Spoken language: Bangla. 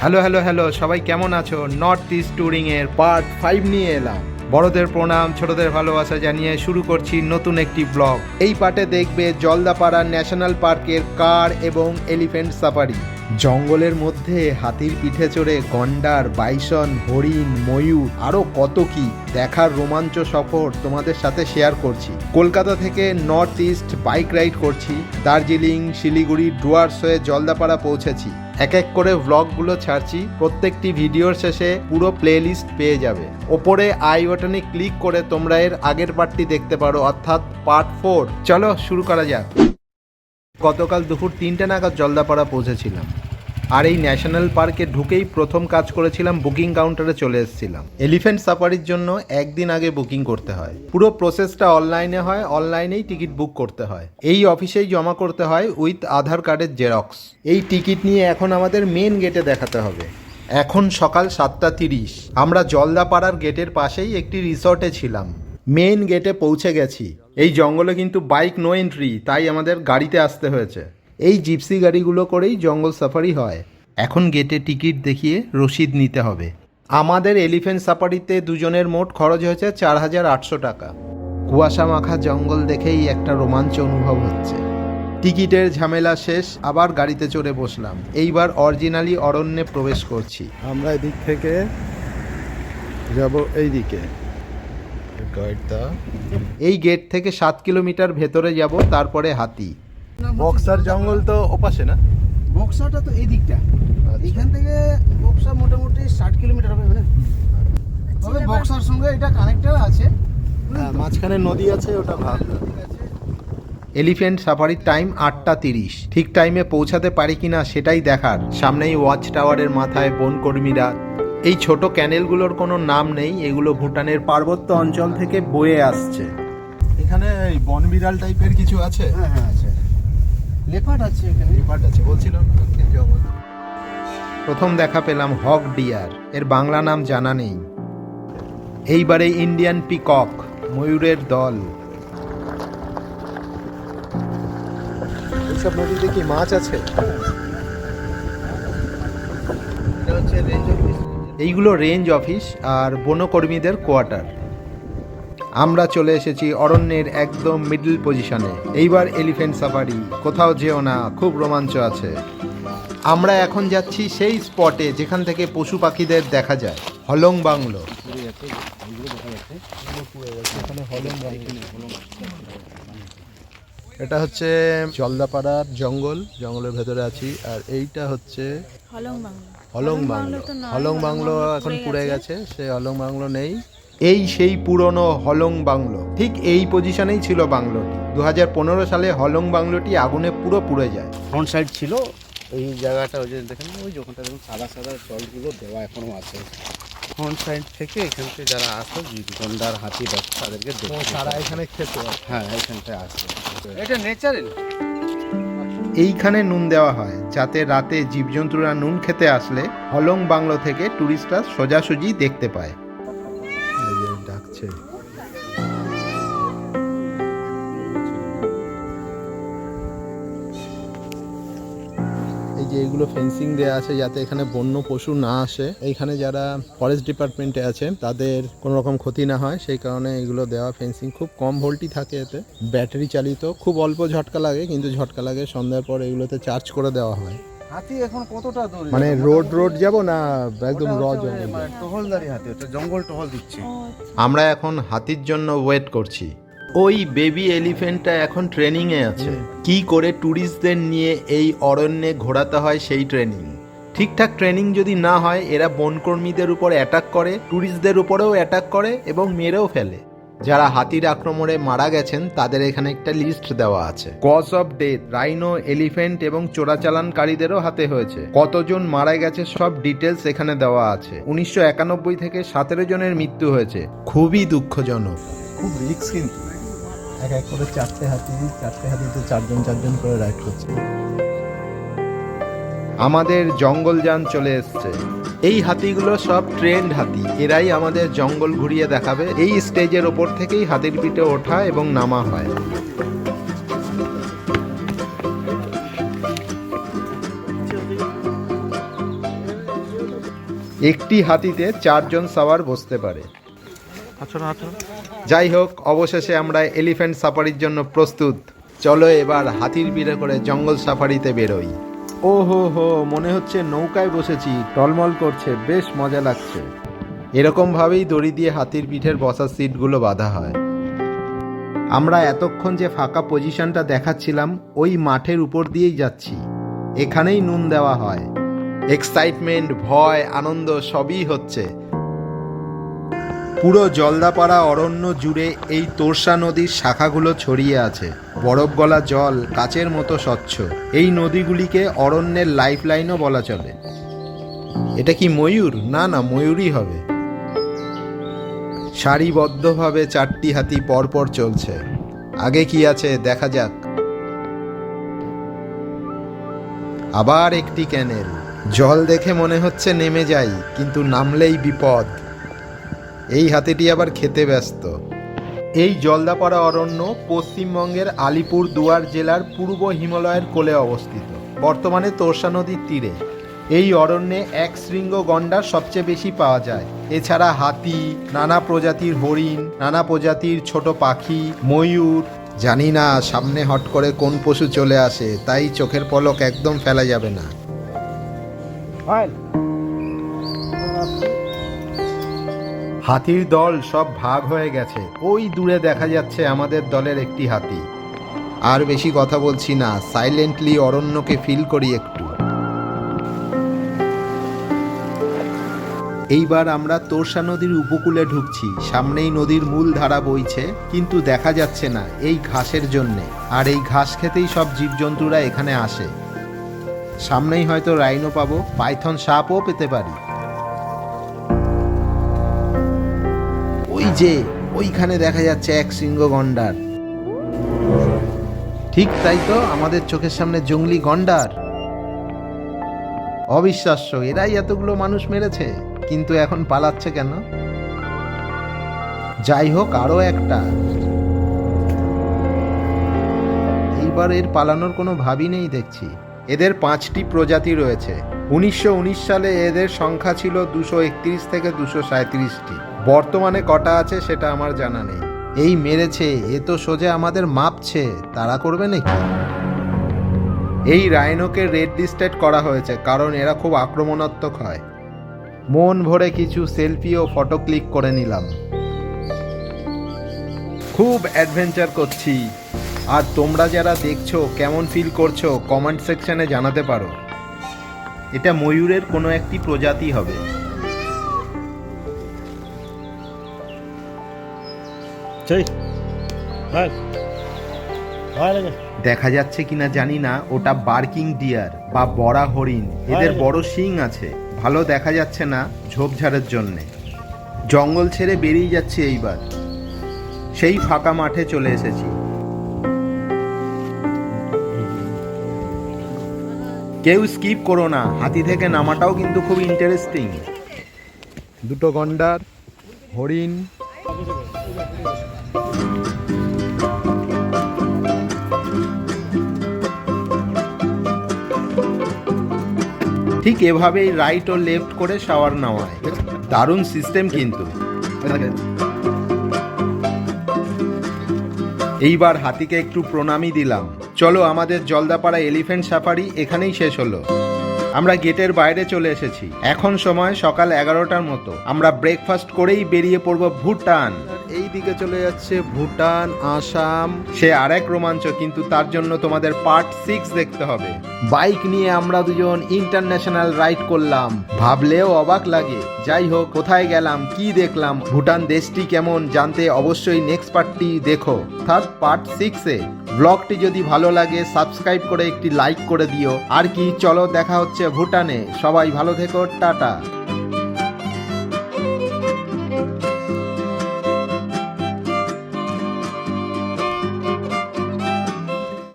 হ্যালো হ্যালো হ্যালো সবাই কেমন আছো? নর্থ ইস্ট ট্যুরিং এর পার্ট ফাইভ নিয়ে এলাম। বড়দের প্রণাম, ছোটদের ভালোবাসা জানিয়ে শুরু করছি নতুন একটি ব্লগ এই পার্টে দেখবে জলদাপাড়া ন্যাশনাল পার্কের কার এবং এলিফ্যান্ট সাফারি জঙ্গলের মধ্যে হাতির পিঠে চড়ে গন্ডার, বাইসন, হরিণ, ময়ূর আরও কত কি দেখার রোমাঞ্চ সফর তোমাদের সাথে শেয়ার করছি। কলকাতা থেকে নর্থ ইস্ট বাইক রাইড করছি, দার্জিলিং, শিলিগুড়ি ডুয়ার্স হয়ে জলদাপাড়া পৌঁছেছি। এক এক করে ভ্লগগুলো ছাড়ছি, প্রত্যেকটি ভিডিওর শেষে পুরো প্লেলিস্ট পেয়ে যাবে। ওপরে আই বাটনে ক্লিক করে তোমরা এর আগের পার্টটি দেখতে পারো, অর্থাৎ পার্ট ফোর চলো শুরু করা যাক। গতকাল দুপুর তিনটে নাগাদ জলদাপাড়া পৌঁছেছিলাম। আর এই ন্যাশনাল পার্কে ঢুকেই প্রথম কাজ করেছিলাম বুকিং কাউন্টারে চলে এসেছিলাম। এলিফ্যান্ট সাফারির জন্য একদিন আগে বুকিং করতে হয়। পুরো প্রসেসটা অনলাইনে হয়, অনলাইনেই টিকিট বুক করতে হয়। এই অফিসেই জমা করতে হয় উইথ আধার কার্ডের জেরক্স। এই টিকিট নিয়ে এখন আমাদের মেন গেটে দেখাতে হবে। এখন সকাল সাতটা তিরিশ। আমরা জলদাপাড়ার গেটের পাশেই একটি রিসর্টে ছিলাম। মেন গেটে পৌঁছে গেছি। এই জঙ্গলে কিন্তু বাইক নো এন্ট্রি, তাই আমাদের গাড়িতে আসতে হয়েছে। এই জিপসি গাড়িগুলো করেই জঙ্গল সাফারি হয়। এখন গেটে টিকিট দেখিয়ে রসিদ নিতে হবে। আমাদের এলিফ্যান্ট সাফারিতে দুজনের মোট খরচ হয়েছে চার হাজার আটশো টাকা। কুয়াশা মাখা জঙ্গল দেখেই একটা রোমাঞ্চ অনুভব হচ্ছে। টিকিটের ঝামেলা শেষ আবার গাড়িতে চড়ে বসলাম। এইবার অরিজিনালি অরণ্যে প্রবেশ করছি। আমরা এদিক থেকে যাব এই দিকে এই গেট থেকে সাত কিলোমিটার ভেতরে যাব তারপরে হাতি। বক্সার জঙ্গল তো ওপাশে না? বক্সাটা তো এই দিকটা এখান থেকে বক্সা মোটামুটি ষাট কিলোমিটার হবে মানে। তবে বক্সার সঙ্গে এটা কানেক্টেড আছে। হ্যাঁ, মাঝখানে নদী আছে ওটা ভাগ এলিফ্যান্ট সাফারির টাইম আটটা তিরিশ। ঠিক টাইমে পৌঁছাতে পারি কিনা সেটাই দেখার। সামনেই ওয়াচ টাওয়ারের মাথায় বনকর্মীরা এই ছোট ক্যানেলগুলোর কোনো নাম নেই এগুলো ভুটানের পার্বত্য অঞ্চল থেকে বয়ে আসছে। এখানে বন বিড়াল টাইপের কিছু আছে? হ্যাঁ হ্যাঁ আছে। লেপার্ড আছে এখানে। লেপার্ড আছে বলছিল না প্রথম দেখা পেলাম হক ডিয়ার এর বাংলা নাম জানা নেই। এইবারে ইন্ডিয়ান পিকক ময়ূরের দল। এইসব নদীতে কি মাছ আছে? রেঞ্জ অফিস এইগুলো রেঞ্জ অফিস আর বনকর্মীদের কোয়ার্টার আমরা চলে এসেছি অরণ্যের একদম মিডল পজিশনে এইবার এলিফ্যান্ট সাফারি কোথাও যেও না খুব রোমাঞ্চ আছে। আমরা এখন যাচ্ছি সেই স্পটে যেখান থেকে পশু পাখিদের দেখা যায় হলং বাংলো। এটা হচ্ছে জলদাপাড়ার জঙ্গল জঙ্গলের ভেতরে আছি আর এইটা হচ্ছে Hollong bungalow. Hollong bungalow. Hollong bungalow এখন পুড়ে। গেছে। সে হলং বাংলো নেই। এই সেই পুরনো হলং বাংলো। ঠিক এই পজিশনেই ছিল বাংলোটি। দু সালে হলং বাংলোটি আগুনে পুরো পুড়ে যায়। ফ্রন্ট সাইড ছিল? এই জায়গাটা ওই যে দেখেন ওই যে ওখানটা দেখুন সাদা সাদা জলগুলো দেওয়া এখনও আছে। ফ্রন্ট সাইড থেকে এখান থেকে যারা আসতো গন্ডার হাতি বাচ্চা তাদেরকে তারা এখানে খেত হ্যাঁ এইখানটায় আসতো এটা নেচারেল এইখানে নুন দেওয়া হয় যাতে রাতে জীবজন্তুরা নুন খেতে আসলে হলং বাংলো থেকে টুরিস্টরা সোজাসুজি দেখতে পায়। যে এগুলো ফেন্সিং দেওয়া আছে যাতে এখানে বন্য পশু না আসে। এইখানে যারা ফরেস্ট ডিপার্টমেন্টে আছে তাদের কোনো রকম ক্ষতি না হয়। সেই কারণে এগুলো দেওয়া ফেন্সিং খুব কম ভোল্টই থাকে এতে। ব্যাটারি চালিত খুব অল্প ঝটকা লাগে কিন্তু ঝটকা লাগে সন্ধ্যার পর এগুলোতে চার্জ করে দেওয়া হয়। হাতি এখন কতটা দূর মানে রোড রোড যাব না একদম র জঙ্গল মানে টহলদারি হাতি ওটা জঙ্গল টহল দিচ্ছে। আমরা এখন হাতির জন্য ওয়েট করছি। ওই বেবি এলিফেন্টটা এখন ট্রেনিংয়ে আছে। কি করে ট্যুরিস্টদের নিয়ে এই অরণ্যে ঘোরাতে হয় সেই ট্রেনিং। ঠিকঠাক ট্রেনিং যদি না হয় এরা বনকর্মীদের উপর অ্যাটাক করে ট্যুরিস্টদের উপরেও অ্যাটাক করে এবং মেরেও ফেলে। যারা হাতির আক্রমণে মারা গেছেন তাদের এখানে একটা লিস্ট দেওয়া আছে। Cause of death rhino elephant এবং চোরাচালানকারীদেরও হাতে হয়েছে। কতজন মারা গেছে সব ডিটেলস এখানে দেওয়া আছে। উনিশশো একানব্বই থেকে সতেরো জনের মৃত্যু হয়েছে। খুবই দুঃখজনক। খুব রিস্ক কিন্তু। এক এক করে চারটে হাতি চারটে হাতিতে চারজন চারজন করে রাইড করছে। আমাদের জঙ্গলযান চলে এসছে। এই হাতিগুলো সব ট্রেন্ড হাতি। এরাই আমাদের জঙ্গল ঘুরিয়ে দেখাবে। এই স্টেজের ওপর থেকেই হাতির পিঠে ওঠা এবং নামা হয়। একটি হাতিতে চারজন সাওয়ার বসতে পারে। আচ্ছা আচ্ছা যাই হোক অবশেষে আমরা এলিফ্যান্ট সাফারির জন্য প্রস্তুত। চলো এবার হাতির পিঠে করে জঙ্গল সাফারিতে বেরোই। ও হো হো মনে হচ্ছে নৌকায় বসেছি টলমল করছে বেশ মজা লাগছে। এরকম ভাবেই দড়ি দিয়ে হাতির পিঠের বসার সিটগুলো বাঁধা হয়। আমরা এতক্ষণ যে ফাঁকা পজিশনটা দেখাচ্ছিলাম ওই মাঠের উপর দিয়েই যাচ্ছি। এখানেই নুন দেওয়া হয়। এক্সাইটমেন্ট ভয় আনন্দ সবই হচ্ছে। পুরো জলদাপাড়া অরণ্য জুড়ে এই তোরসা নদীর শাখাগুলো ছড়িয়ে আছে। বরফ গলা জল, কাচের মতো স্বচ্ছ। এই নদীগুলিকে অরণ্যের লাইফলাইনও বলা চলে। এটা কি ময়ূর? না না, ময়ূরই হবে। সারিবদ্ধভাবে চারটি হাতি পরপর চলছে। আগে কি আছে দেখা যাক। আবার একটি ক্যানেল। জল দেখে মনে হচ্ছে নেমে যাই, কিন্তু নামলেই বিপদ। এই হাতিটি আবার খেতে ব্যস্ত। এই জলদাপাড়া অরণ্য পশ্চিমবঙ্গের আলিপুর দুয়ার জেলার পূর্ব হিমালয়ের কোলে অবস্থিত। বর্তমানে তোরসা নদীর তীরে। এই অরণ্যে এক শৃঙ্গ গন্ডার সবচেয়ে বেশি পাওয়া যায়। এছাড়া হাতি, নানা প্রজাতির হরিণ, নানা প্রজাতির ছোট পাখি, ময়ূর, জানি না সামনে হট করে কোন পশু চলে আসে, তাই চোখের পলক একদম ফেলা যাবে না। হাতির দল সব ভাগ হয়ে গেছে। ওই দূরে দেখা যাচ্ছে আমাদের দলের একটি হাতি। আর বেশি কথা বলছি না সাইলেন্টলি অরণ্যকে ফিল করি একটু। এইবার আমরা তোরসা নদীর উপকূলে ঢুকছি, সামনেই নদীর মূল ধারা বইছে, কিন্তু দেখা যাচ্ছে না এই ঘাসের জন্যে। আর এই ঘাস খেতেই সব জীবজন্তুরা এখানে আসে। সামনেই হয়তো রাইনো পাবো পাইথন সাপও পেতে পারি। যে ওইখানে দেখা যাচ্ছে এক সিংহ গন্ডার ঠিক তাই তো আমাদের চোখের সামনে জঙ্গলি গন্ডার। অবিশ্বাস্য, এরাই এতগুলো মানুষ মেরেছে, কিন্তু এখন পালাচ্ছে কেন? যাই হোক, আরও একটা। এইবার এর পালানোর কোনো ভাবই নেই দেখছি। এদের পাঁচটি প্রজাতি রয়েছে। উনিশশো উনিশ সালে এদের সংখ্যা ছিল দুশো থেকে দুশো সাঁত্রিশটি বর্তমানে কটা আছে সেটা আমার জানা নেই। এই মেরেছে, এ তো সোজা আমাদের মাপছে তারা করবে নাকি? এই রাইনোকে রেড লিস্টেড করা হয়েছে, কারণ এরা খুব আক্রমণাত্মক হয়। মন ভরে কিছু সেলফি ও ফটো ক্লিক করে নিলাম। খুব অ্যাডভেঞ্চার করছি। আর তোমরা যারা দেখছ, কেমন ফিল করছ, কমেন্ট সেকশনে জানাতে পারো। এটা ময়ূরের কোনো একটি প্রজাতি হবে। দেখা যাচ্ছে কিনা জানি না ওটা বার্কিং ডিয়ার বা বড়া হরিণ। এদের বড় শিং আছে। ভালো দেখা যাচ্ছে না ঝোপঝাড়ের জন্যে। জঙ্গল ছেড়ে বেরিয়ে যাচ্ছে এইবার। সেই ফাঁকা মাঠে চলে এসেছি। কেউ স্কিপ করো না হাতি থেকে নামাটাও কিন্তু খুব ইন্টারেস্টিং দুটো গন্ডার হরিণ। ঠিক এভাবেই রাইট ও লেফট করে শাওয়ার নেওয়া হয়। দারুণ সিস্টেম কিন্তু। এইবার হাতিকে একটু প্রণামই দিলাম। চলো আমাদের জলদাপাড়া এলিফ্যান্ট সাফারি এখানেই শেষ হলো। আমরা গেটের বাইরে চলে এসেছি। এখন সময় সকাল এগারোটার মতো। আমরা ব্রেকফাস্ট করেই বেরিয়ে পড়ব ভুটান। এই দিকে চলে যাচ্ছে ভুটান, আসাম। সে আরেক রোমাঞ্চ, কিন্তু তার জন্য তোমাদের পার্ট সিক্স দেখতে হবে। বাইক নিয়ে আমরা দুজন ইন্টারন্যাশনাল রাইড করলাম। ভাবলেও অবাক লাগে। যাই হোক, কোথায় গেলাম, কি দেখলাম, ভুটান দেশটি কেমন জানতে অবশ্যই নেক্সট পার্টটি দেখো। থার্ড পার্ট সিক্সে ব্লগটি যদি ভালো লাগে সাবস্ক্রাইব করে একটি লাইক করে দিও। আর কি, চলো দেখা হচ্ছে ভুটানে। সবাই ভালো থেকো, টাটা।